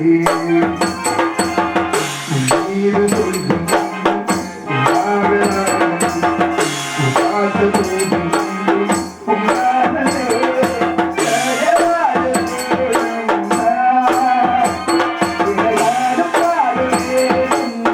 நீர்